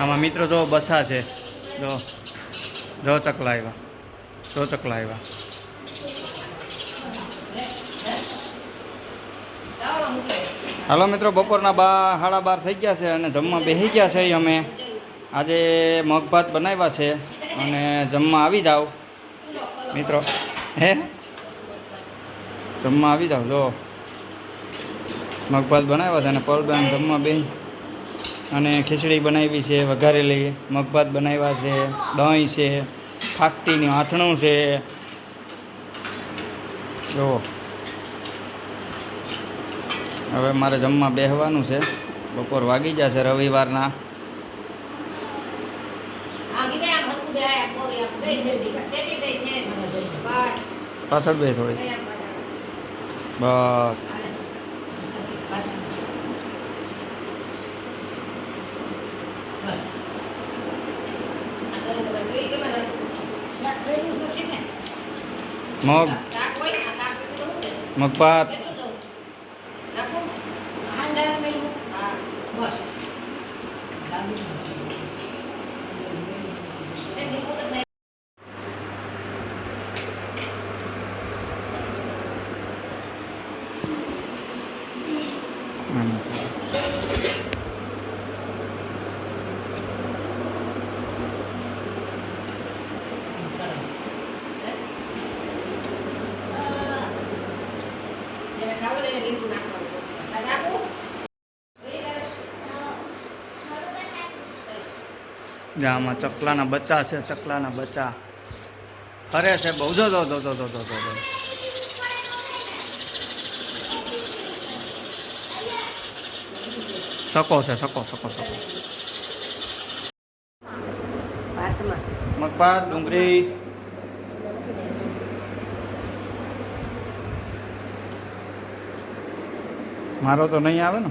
આમાં મિત્રો જો બસા છે, જો જો ચકલા આવ્યા જો ચકલા આવ્યા હાલો મિત્રો, બપોરના બા, સાડા બાર થઈ ગયા છે અને જમવા બેસી ગયા છે અમે. આજે મગભાત બનાવ્યા છે અને જમવા આવી જાઓ. મિત્રો, હે? જમવા આવી જાઓ, જો. મગભાત બનાવ્યા છે અને પલબેન જમવા બેસી અને ખીચડી બનાવી છે વઘારેલી મગભાત બનાવ્યા છે દહીં છે ફાકતીનું આથણું છે જો હવે મારે જમવા બેસવાનું છે બપોર વાગી જશે રવિવારના પાછળ બે થોડી બસ મગ મગ ભાત Mm-hmm. બરાબર આમાં ચકલાના બચ્ચા છે ચકલાના બચ્ચા. ફરે છે બહુ જો જો સકો છે સકો સકો સકો મગભા ડુંગળી. મારો તો નહીં આવે ને?